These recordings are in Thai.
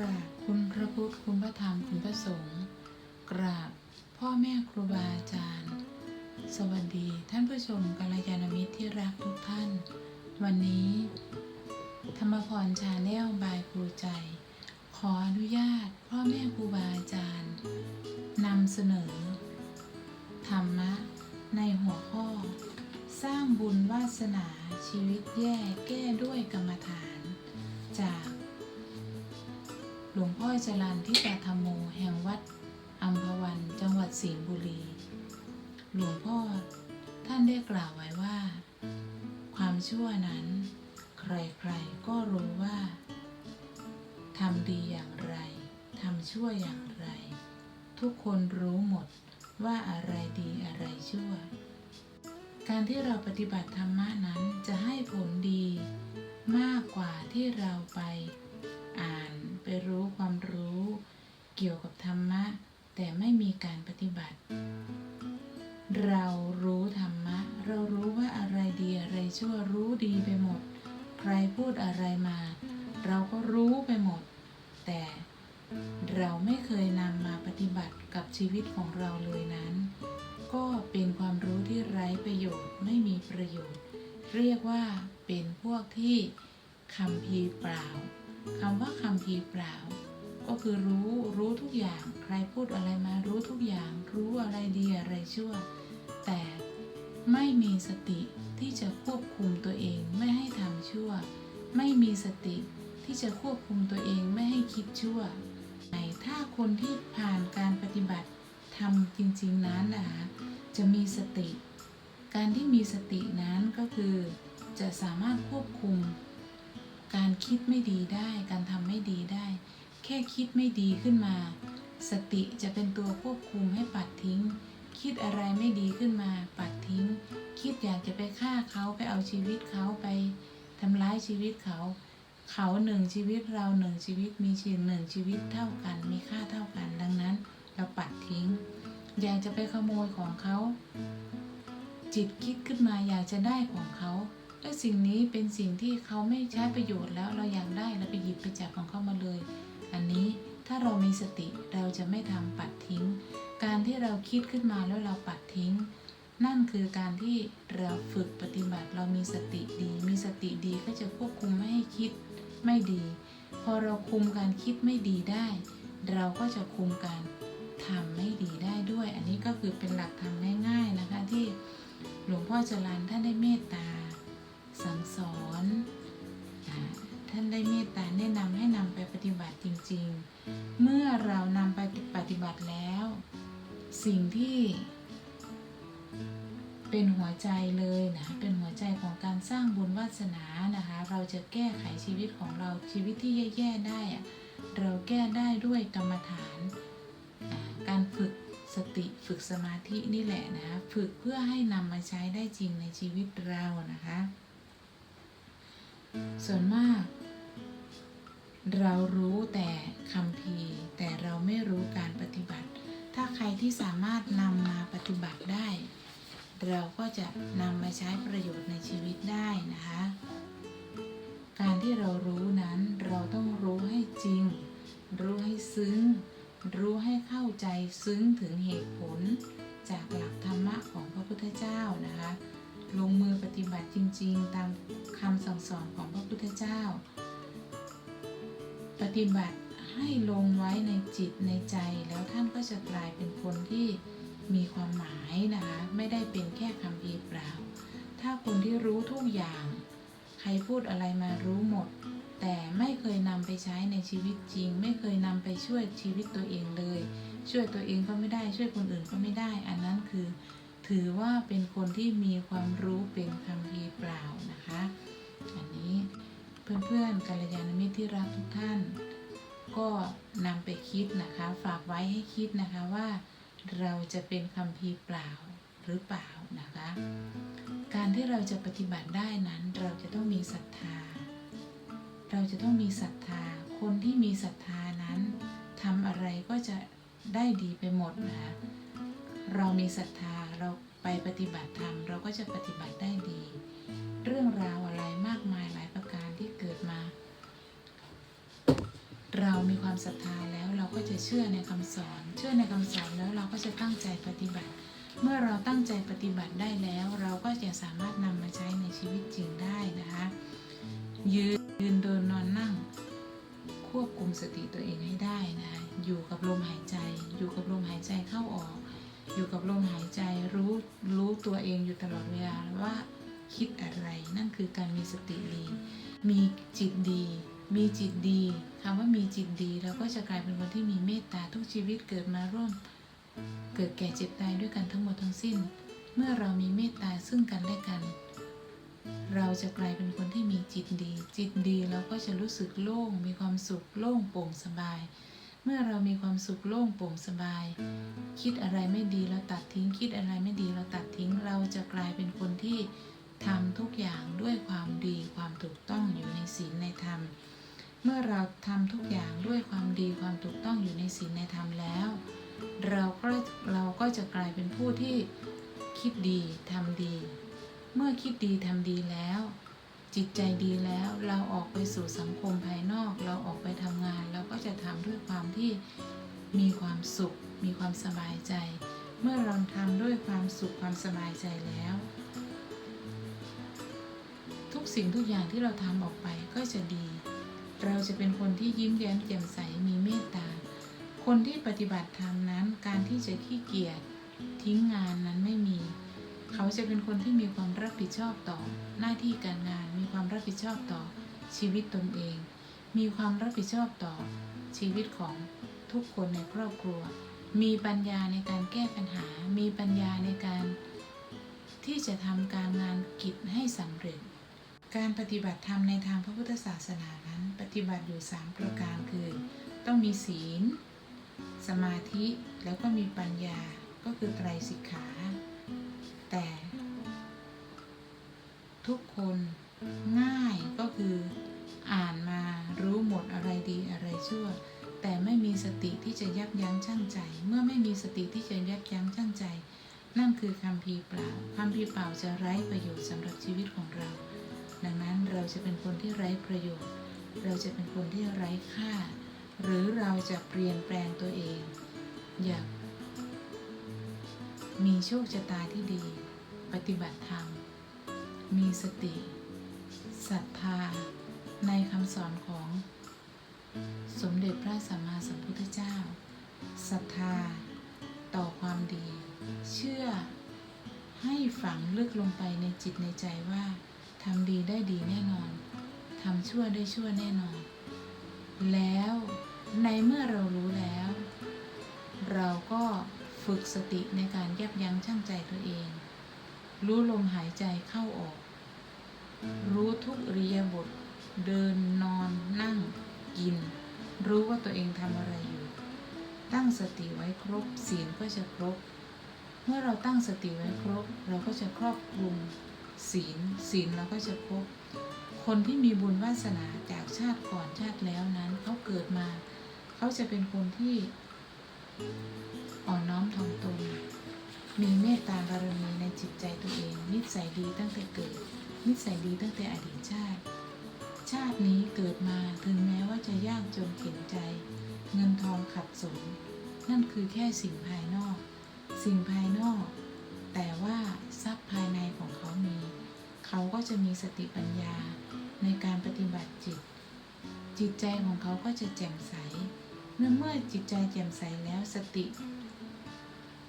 ราคุณพระพุทธคุณพระธรรมคุณพระสงฆ์กราบพ่อแม่ครูบาอาจารย์ สวัสดีท่านผู้ชมกัลยาณมิตรที่รักทุกท่าน วันนี้ ธรรมพรชาแนลบายครูใจ ขออนุญาตพ่อแม่ครูบาอาจารย์นำเสนอ ธรรมะในหัวข้อ สร้างบุญวาสนาชีวิตแย่แก้ด้วยกรรมฐาน จาก หลวงพ่อจรันที่ตาธรรมโมแห่งวัดอัมพวัน จังหวัดสิงห์บุรี หลวงพ่อท่านได้กล่าวไว้ว่า ความชั่วนั้น ใครๆก็รู้ว่าทำดีอย่างไรทำชั่วอย่างไร ทุกคนรู้หมดว่าอะไรดีอะไรชั่ว การที่เราปฏิบัติธรรมะนั้นจะให้ผลดี มากกว่าที่เราไป อ่านไปรู้ความรู้เกี่ยวกับธรรมะ แต่ไม่มีการปฏิบัติ เรารู้ธรรมะ เรารู้ว่าอะไรดีอะไรชั่วรู้ดีไปหมด ใครพูดอะไรมา เราก็รู้ไปหมด แต่เราไม่เคยนำมาปฏิบัติกับชีวิตของเราเลยนั้น ก็เป็นความรู้ที่ไร้ประโยชน์ไม่มีประโยชน์ เรียกว่าเป็นพวกที่คำพีเปล่า คำว่าคำพีเปล่า ก็คือรู้รู้ทุกอย่าง ใครพูดอะไรมารู้ทุกอย่าง รู้อะไรดีอะไรชั่ว แต่ไม่มีสติที่จะควบคุมตัวเองไม่ให้ทำชั่ว ไม่มีสติที่จะควบคุมตัวเองไม่ให้คิดชั่วในถ้าคนที่ผ่านการปฏิบัติทำจริงๆนั้นนะคะจะมีสติ การที่มีสตินั้นก็คือ จะสามารถควบคุม การคิดไม่ดีได้ การทำไม่ดีได้ แค่คิดไม่ดีขึ้นมา สติจะเป็นตัวควบคุมให้ปัดทิ้ง คิดอะไรไม่ดีขึ้นมา ปัดทิ้ง คิดอยากจะไปฆ่าเขาไปเอาชีวิตเขาไปทำร้ายชีวิตเขา เขาหนึ่งชีวิตเราหนึ่งชีวิตมีชีวิตหนึ่งชีวิตเท่ากัน มีค่าเท่ากัน ดังนั้นเราปัดทิ้ง อยากจะไปขโมยของเขา จิตคิดขึ้นมาอยากจะได้ของเขา และสิ่งนี้เป็นสิ่งที่เขาไม่ใช้ประโยชน์แล้วเราอยากได้เราไปหยิบไปจับของเขามาเลย อันนี้ถ้าเรามีสติเราจะไม่ทำปัดทิ้ง การที่เราคิดขึ้นมาแล้วเราปัดทิ้ง นั่นคือการที่เราฝึกปฏิบัติเรามีสติดี มีสติดีก็จะควบคุมไม่ให้คิดไม่ดี พอเราคุมการคิดไม่ดีได้ เราก็จะคุมการทำไม่ดีได้ด้วย อันนี้ก็คือเป็นหลักธรรมง่าย ๆนะคะที่หลวงพ่อจรันท่านได้เมตตา สั่งสอน ท่านได้เมตตาแนะนำให้นำไปปฏิบัติจริง ๆ เมื่อเรานำไปปฏิบัติแล้ว สิ่งที่เป็นหัวใจเลยนะ เป็นหัวใจของการสร้างบุญวาสนานะคะ เราจะแก้ไขชีวิตของเราชีวิตที่แย่ๆได้อะเราแก้ได้ด้วยกรรมฐาน การฝึกสติฝึกสมาธินี่แหละนะ ฝึกเพื่อให้นำมาใช้ได้จริงในชีวิตเรานะคะ ส่วนมาก เรารู้แต่คำพีแต่เราไม่รู้การปฏิบัติ ถ้าใครที่สามารถนำมาปฏิบัติได้ เราก็จะนำมาใช้ประโยชน์ในชีวิตได้นะคะ การที่เรารู้นั้นเราต้องรู้ให้จริง รู้ให้ซึ้ง รู้ให้เข้าใจซึ้งถึงเหตุผล จากหลักธรรมะของพระพุทธเจ้านะคะ ลงมือปฏิบัติจริง ๆ ตามคำสั่งสอนของพระพุทธเจ้า ปฏิบัติให้ลงไว้ในจิตในใจแล้วท่านก็จะกลายเป็นคนที่มีความหมายนะคะไม่ได้เป็นแค่คำพีเปล่า ถ้าคนที่รู้ทุกอย่าง ใครพูดอะไรมารู้หมด แต่ไม่เคยนำไปใช้ในชีวิตจริง ไม่เคยนำไปช่วยชีวิตตัวเองเลย ช่วยตัวเองก็ไม่ได้ช่วยคนอื่นก็ไม่ได้ อันนั้นคือ ถือว่าเป็นคนที่มีความรู้เป็นคำพีเปล่านะคะ อันนี้เพื่อนๆกัลยาณมิตรที่รักทุกท่าน ก็นำไปคิดนะคะ ฝากไว้ให้คิดนะคะว่า เราจะเป็นคำพีเปล่าหรือเปล่านะคะ การที่เราจะปฏิบัติได้นั้น เราจะต้องมีศรัทธา เราจะต้องมีศรัทธา คนที่มีศรัทธานั้นทำอะไรก็จะได้ดีไปหมดนะคะเรามีศรัทธา เราไปปฏิบัติธรรมเราก็จะปฏิบัติได้ดี เรื่องราวอะไรมากมายหลายประการที่เกิดมา เรามีความศรัทธาแล้วเราก็จะเชื่อในคำสอน เชื่อในคำสอนแล้วเราก็จะตั้งใจปฏิบัติ เมื่อเราตั้งใจปฏิบัติได้แล้ว เราก็จะสามารถนำมาใช้ในชีวิตจริงได้นะคะ ยืนยืนเดินนอนนั่ง ควบคุมสติตัวเองให้ได้นะคะอยู่กับลมหายใจ อยู่กับลมหายใจเข้าออก อยู่กับลมหายใจรู้รู้ตัวเองอยู่ตลอดเวลาว่าคิดอะไรนั่นคือการมีสติดี มีจิตดี มีจิตดีคำว่ามีจิตดีเราก็จะกลายเป็นคนที่มีเมตตาทุกชีวิตเกิดมาร่วม เกิดแก่เจ็บตายด้วยกันทั้งหมดทั้งสิ้น เมื่อเรามีเมตตาซึ่งกันและกัน เราจะกลายเป็นคนที่มีจิตดี จิตดีเราก็จะรู้สึกโล่งมีความสุขโล่งโปร่งสบาย เมื่อเรามีความสุขโล่งโปร่งสบาย คิดอะไรไม่ดีเราตัดทิ้ง คิดอะไรไม่ดีเราตัดทิ้ง เราจะกลายเป็นคนที่ทำทุกอย่างด้วยความดีความถูกต้องอยู่ในศีลในธรรม เมื่อเราทำทุกอย่างด้วยความดีความถูกต้องอยู่ในศีลในธรรมแล้ว เราก็เราก็จะกลายเป็นผู้ที่คิดดีทำดี เมื่อคิดดีทำดีแล้ว จิตใจดีแล้วเราออกไปสู่สังคมภายนอก เราออกไปทำงาน เราก็จะทำด้วยความที่มีความสุข มีความสบายใจ เมื่อเราทำด้วยความสุขความสบายใจแล้ว ทุกสิ่งทุกอย่างที่เราทำออกไปก็จะดี เราจะเป็นคนที่ยิ้มแย้มแจ่มใสมีเมตตา คนที่ปฏิบัติธรรมนั้นการที่จะขี้เกียจทิ้งงานนั้นไม่มี เขาจะเป็นคนที่มีความรับผิดชอบต่อ หน้าที่การงาน มีความรับผิดชอบต่อชีวิตตนเอง มีความรับผิดชอบต่อชีวิตของทุกคนในครอบครัว มีปัญญาในการแก้ปัญหา มีปัญญาในการที่จะทำการงานกิจให้สำเร็จ การปฏิบัติธรรมในทางพระพุทธศาสนานั้น ปฏิบัติอยู่ 3 ประการคือ ต้องมีศีล สมาธิแล้วก็มีปัญญาก็คือไตรสิกขา แต่ ทุกคนง่ายก็คืออ่านมารู้หมดอะไรดีอะไรชั่ว แต่ไม่มีสติที่จะยับยั้งชั่งใจ เมื่อไม่มีสติที่จะยับยั้งชั่งใจ นั่นคือคำพีเปล่าคำพีเปล่าจะไร้ประโยชน์สำหรับชีวิตของเรา ดังนั้นเราจะเป็นคนที่ไร้ประโยชน์ เราจะเป็นคนที่ไร้ค่า หรือเราจะเปลี่ยนแปลงตัวเอง อยาก มีโชคชะตาที่ดี ปฏิบัติธรรม มีสติศรัทธา ในคำสอนของ สมเด็จพระสัมมาสัมพุทธเจ้าศรัทธา ต่อความดี เชื่อ ให้ฝังลึกลงไปในจิตในใจว่าทำดีได้ดีแน่นอนทำชั่วได้ชั่วแน่นอน แล้วในเมื่อเรารู้แล้ว เราก็ ฝึกสติในการยับยั้งชั่งใจตัวเอง รู้ลมหายใจเข้าออก รู้ทุกอิริยบถเดินนอนนั่ง กิน รู้ว่าตัวเองทำอะไรอยู่ ตั้งสติไว้ครบศีลก็จะครบ เมื่อเราตั้งสติไว้ครบ เราก็จะครอบคลุมศีลศีลเราก็จะครบ คนที่มีบุญวาสนาจากชาติก่อนชาติแล้วนั้นเขาเกิดมา เขาจะเป็นคนที่ อ่อนน้อมถ่อมตน มีเมตตาบารมีในจิตใจตัวเอง นิสัยดีตั้งแต่เกิด นิสัยดีตั้งแต่อดีตชาติ ชาตินี้เกิดมาถึงแม้ว่าจะยากจนเข็นใจ เงินทองขัดสน นั่นคือแค่สิ่งภายนอก สิ่งภายนอก แต่ว่าทรัพย์ภายในของเขามี เขาก็จะมีสติปัญญาในการปฏิบัติจิต จิตใจของเขาก็จะแจ่มใส เมื่อเมื่อจิตใจแจ่มใสแล้วสติ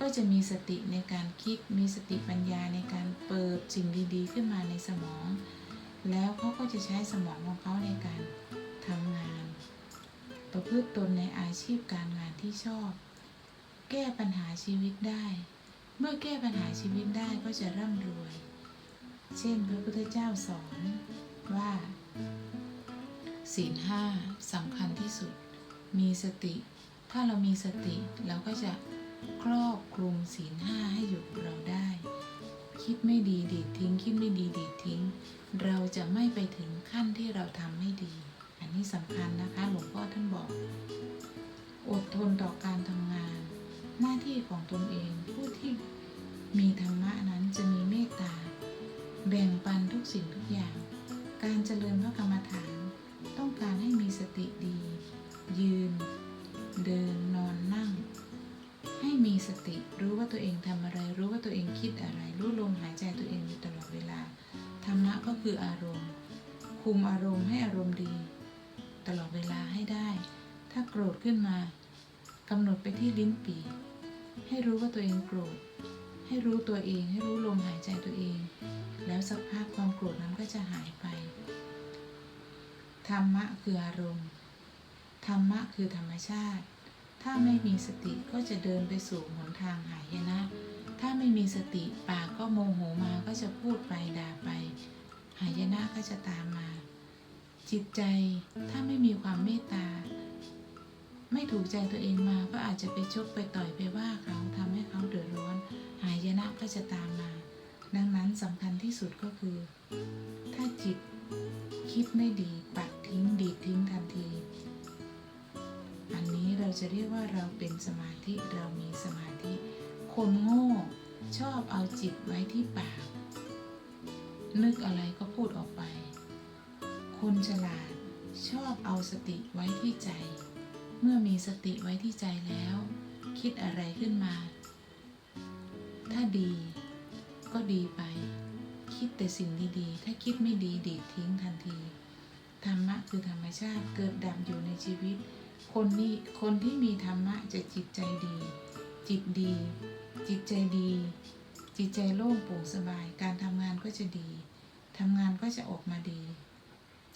ก็จะมีสติในการคิด มีสติปัญญาในการเปิดสิ่งดี ๆ ขึ้นมาในสมอง แล้วเขาก็จะใช้สมองของเขาในการทำงาน ประพฤติตนในอาชีพการงานที่ชอบ แก้ปัญหาชีวิตได้ เมื่อแก้ปัญหาชีวิตได้ก็จะร่ำรวย เช่น พระพุทธเจ้าสอนว่าศีลห้าสำคัญที่สุด มีสติ ถ้าเรามีสติเราก็จะครอบคลุมศีลห้าให้อยู่กับเราได้ คิดไม่ดีดีทิ้ง คิดไม่ดีดีทิ้ง เราจะไม่ไปถึงขั้นที่เราทำไม่ดี อันนี้สำคัญนะคะหลวงพ่อท่านบอก อดทนต่อการทำงาน หน้าที่ของตนเองผู้ที่มีธรรมะนั้นจะมีเมตตา แบ่งปันทุกสิ่งทุกอย่าง การเจริญพระกรรมฐาน ต้องการให้มีสติดี ยืน เดินนอนนั่ง ให้มีสติรู้ว่าตัวเองทำอะไร รู้ว่าตัวเองคิดอะไร รู้ลมหายใจตัวเองอยู่ตลอดเวลาธรรมะก็คืออารมณ์ คุมอารมณ์ให้อารมณ์ดี ตลอดเวลาให้ได้ ถ้าโกรธขึ้นมากำหนดไปที่ลิ้นปีให้รู้ว่าตัวเองโกรธ ให้รู้ตัวเองให้รู้ลมหายใจตัวเอง แล้วสักพักความโกรธนั้นก็จะหายไปธรรมะคืออารมณ์ ธรรมะคือธรรมชาติ ถ้าไม่มีสติก็จะเดินไปสู่หนทางหายนะ ถ้าไม่มีสติปากก็โมโหมาก็จะพูดไปด่าไป หายนะก็จะตามมา จิตใจถ้าไม่มีความเมตตา ไม่ถูกใจตัวเองมาก็อาจจะไปชกไปต่อยไปว่าเขาทำให้เขาเดือดร้อน หายนะก็จะตามมา ดังนั้นสำคัญที่สุดก็คือ ถ้าจิตคิดไม่ดีปัดทิ้งดีดทิ้งทันที อันนี้เราจะเรียกว่าเราเป็นสมาธิเรามีสมาธิ คนโง่ชอบเอาจิตไว้ที่ปาก นึกอะไรก็พูดออกไป คนฉลาดชอบเอาสติไว้ที่ใจ เมื่อมีสติไว้ที่ใจแล้ว คิดอะไรขึ้นมา ถ้าดีก็ดีไป คิดแต่สิ่งดีๆ ถ้าคิดไม่ดีดีทิ้งทันที ธรรมะคือธรรมชาติเกิดดับอยู่ในชีวิต คนนี้คนที่มีธรรมะจะจิตใจดี จิตดี จิตใจดี จิตใจโล่งโปร่งสบาย การทำงานก็จะดีทำงานก็จะออกมาดี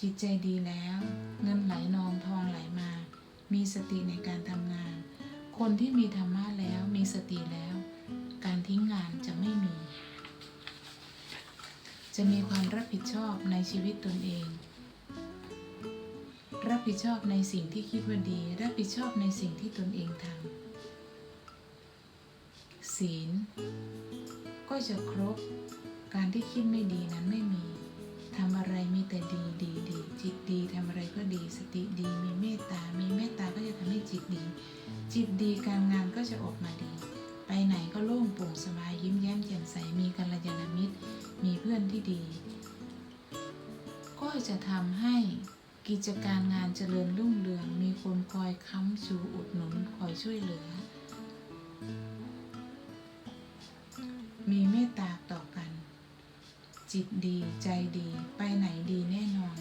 จิตใจดีแล้ว เงินไหลนองทองไหลมา มีสติในการทำงาน คนที่มีธรรมะแล้วมีสติแล้ว การทิ้งงานจะไม่มี จะมีความรับผิดชอบในชีวิตตนเอง รับผิดชอบในสิ่งที่คิดว่าดี รับผิดชอบในสิ่งที่ตนเองทำศีล ก็จะครบ การที่คิดไม่ดีนั้นไม่มีทำอะไรมีแต่ดีดีดีจิตดีทำอะไรก็ดีสติดี มีเมตตา มีเมตตาก็จะทำให้จิตดี จิตดีการงานก็จะออกมาดี ไปไหนก็โล่งโปร่งสบายยิ้มแย้มแจ่มใสมีกัลยาณมิตร มีเพื่อนที่ดี ก็จะทำให้ กิจการงานเจริญรุ่งเรือง มีคนคอยค้ำชูอุดหนุนคอยช่วยเหลือ มีเมตตาต่อกัน จิตดีใจดี ไปไหนดีแน่นอน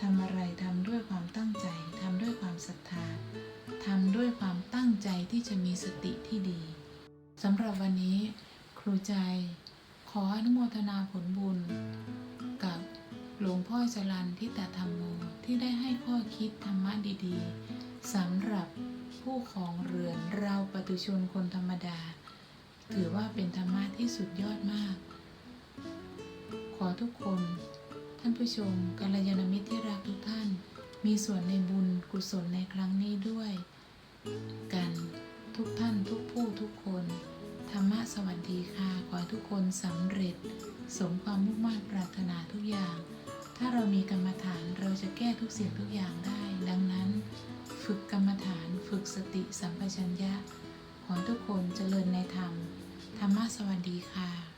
ทำอะไรทำด้วยความตั้งใจทำด้วยความศรัทธาทำด้วยความตั้งใจที่จะมีสติที่ดีสำหรับวันนี้ ครูใจ ขออนุโมทนาผลบุญ หลวงพ่อจรันทิตธรรมโมที่ได้ให้ข้อคิดธรรมะดีๆสำหรับผู้ของเรือนเราปตุชนคนธรรมดา ถือว่าเป็นธรรมะที่สุดยอดมาก ขอทุกคน ท่านผู้ชมกัลยาณมิตรที่รักทุกท่าน มีส่วนในบุญกุศลในครั้งนี้ด้วย กันทุกท่านทุกผู้ทุกคน ธรรมะสวัสดีค่ะ ขอทุกคนสำเร็จ สมความมุ่งมั่นปรารถนาทุกอย่าง ถ้าเรามีกรรมฐานเราจะแก้ทุกสิ่งทุกอย่างได้ ดังนั้น ฝึกกรรมฐานฝึกสติสัมปชัญญะ ของทุกคนเจริญในธรรม ธรรมะสวัสดีค่ะ